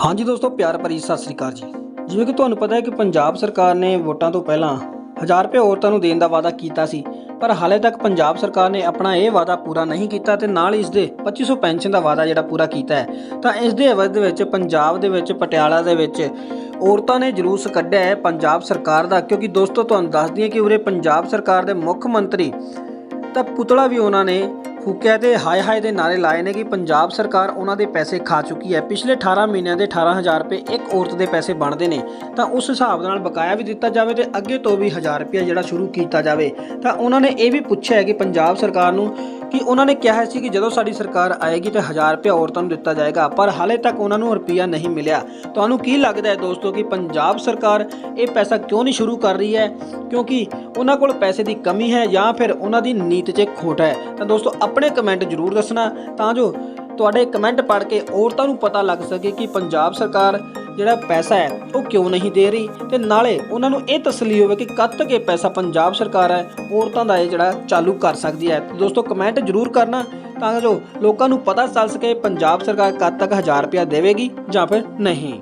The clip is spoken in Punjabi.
ਹਾਂਜੀ ਦੋਸਤੋ, ਪਿਆਰ ਭਰੀ ਸਤਿ ਸ੍ਰੀ ਅਕਾਲ ਜੀ। ਜਿਵੇਂ ਕਿ ਤੁਹਾਨੂੰ ਪਤਾ ਹੈ ਕਿ ਪੰਜਾਬ ਸਰਕਾਰ ਨੇ ਵੋਟਾਂ ਤੋਂ ਪਹਿਲਾਂ 1000 ਰੁਪਏ ਔਰਤਾਂ ਨੂੰ ਦੇਣ ਦਾ ਵਾਅਦਾ ਕੀਤਾ ਸੀ, ਪਰ ਹਾਲੇ ਤੱਕ ਪੰਜਾਬ ਸਰਕਾਰ ਨੇ ਆਪਣਾ ਇਹ ਵਾਅਦਾ ਪੂਰਾ ਨਹੀਂ ਕੀਤਾ ਤੇ ਨਾਲ ਇਸ ਦੇ 2500 ਪੈਨਸ਼ਨ ਦਾ ਵਾਅਦਾ ਜਿਹੜਾ ਪੂਰਾ ਕੀਤਾ ਹੈ। ਤਾਂ ਇਸ ਦੇ ਅਵਧ ਵਿੱਚ ਪੰਜਾਬ ਦੇ ਵਿੱਚ, ਪਟਿਆਲਾ ਦੇ ਵਿੱਚ ਔਰਤਾਂ ਨੇ ਜਲੂਸ ਕੱਢਿਆ ਹੈ ਪੰਜਾਬ ਸਰਕਾਰ ਦਾ, ਕਿਉਂਕਿ ਦੋਸਤੋ, ਤੁਹਾਨੂੰ ਦੱਸ ਦਈਏ ਕਿ ਉਰੇ ਪੰਜਾਬ ਸਰਕਾਰ ਦੇ ਮੁੱਖ ਮੰਤਰੀ ਤਾਂ ਪੁਤਲਾ ਵੀ ਉਹਨਾਂ ਨੇ ਫੂਕਿਆ ਤੇ ਹਾਏ ਹਾਏ ਦੇ ਨਾਰੇ ਲਾਏ ਨੇ ਕਿ ਪੰਜਾਬ ਸਰਕਾਰ ਉਹਨਾਂ ਦੇ ਪੈਸੇ ਖਾ ਚੁੱਕੀ ਹੈ। ਪਿਛਲੇ 18 ਮਹੀਨਿਆਂ ਦੇ 18000 ਰੁਪਏ ਇੱਕ ਔਰਤ ਦੇ ਪੈਸੇ ਬਣਦੇ ਨੇ। ਤਾਂ ਉਸ ਹਿਸਾਬ ਨਾਲ ਬਕਾਇਆ ਵੀ ਦਿੱਤਾ ਜਾਵੇ ਤੇ ਅੱਗੇ ਤੋਂ ਵੀ 1000 ਰੁਪਏ ਜਿਹੜਾ ਸ਼ੁਰੂ ਕੀਤਾ ਜਾਵੇ। ਤਾਂ ਉਹਨਾਂ ਨੇ ਇਹ ਵੀ ਪੁੱਛਿਆ ਹੈ ਕਿ ਪੰਜਾਬ ਸਰਕਾਰ ਨੂੰ ਕਿ ਉਹਨਾਂ ਨੇ ਕਿਹਾ ਸੀ ਕਿ ਜਦੋਂ ਸਾਡੀ ਸਰਕਾਰ ਆਏਗੀ ਤੇ 1000 ਰੁਪਏ ਔਰਤਾਂ ਨੂੰ ਦਿੱਤਾ ਜਾਏਗਾ, ਪਰ ਹਾਲੇ ਤੱਕ ਉਹਨਾਂ ਨੂੰ ਰੁਪਈਆ ਨਹੀਂ ਮਿਲਿਆ। ਤੁਹਾਨੂੰ ਕੀ ਲੱਗਦਾ ਹੈ ਦੋਸਤੋ ਕਿ ਪੰਜਾਬ ਸਰਕਾਰ ਇਹ ਪੈਸਾ ਕਿਉਂ ਨਹੀਂ ਸ਼ੁਰੂ ਕਰ ਰਹੀ ਹੈ? ਕਿਉਂਕਿ ਉਹਨਾਂ ਕੋਲ ਪੈਸੇ ਦੀ ਕਮੀ ਹੈ ਜਾਂ ਫਿਰ ਉਹਨਾਂ ਦੀ ਨੀਤ 'ਚ ਖੋਟ ਹੈ। ਤਾਂ ਦੋਸਤੋ, ਆਪਣੇ ਕਮੈਂਟ ਜ਼ਰੂਰ ਦੱਸਣਾ ਤਾਂ ਜੋ ਤੁਹਾਡੇ ਕਮੈਂਟ ਪੜ੍ਹ ਕੇ ਔਰਤਾਂ ਨੂੰ ਪਤਾ ਲੱਗ ਸਕੇ ਕਿ ਪੰਜਾਬ ਸਰਕਾਰ ਜਿਹੜਾ ਪੈਸਾ ਹੈ, ਉਹ ਕਿਉਂ ਨਹੀਂ ਦੇ ਰਹੀ? ਤੇ ਨਾਲੇ ਉਹਨਾਂ ਨੂੰ ਇਹ ਤਸੱਲੀ ਹੋਵੇ ਕਿ ਕਦ ਤੱਕ ਇਹ ਪੈਸਾ ਪੰਜਾਬ ਸਰਕਾਰ ਹੈ, ਔਰਤਾਂ ਦਾ ਇਹ ਜਿਹੜਾ ਚਾਲੂ ਕਰ ਸਕਦੀ ਹੈ। ਦੋਸਤੋ ਕਮੈਂਟ ਜ਼ਰੂਰ ਕਰਨਾ, ਤਾਂ ਜੋ ਲੋਕਾਂ ਨੂੰ ਪਤਾ ਚੱਲ ਸਕੇ ਪੰਜਾਬ ਸਰਕਾਰ ਕਦ ਤੱਕ 1000 ਰੁਪਇਆ ਦੇਵੇਗੀ ਜਾਂ ਫਿਰ ਨਹੀਂ।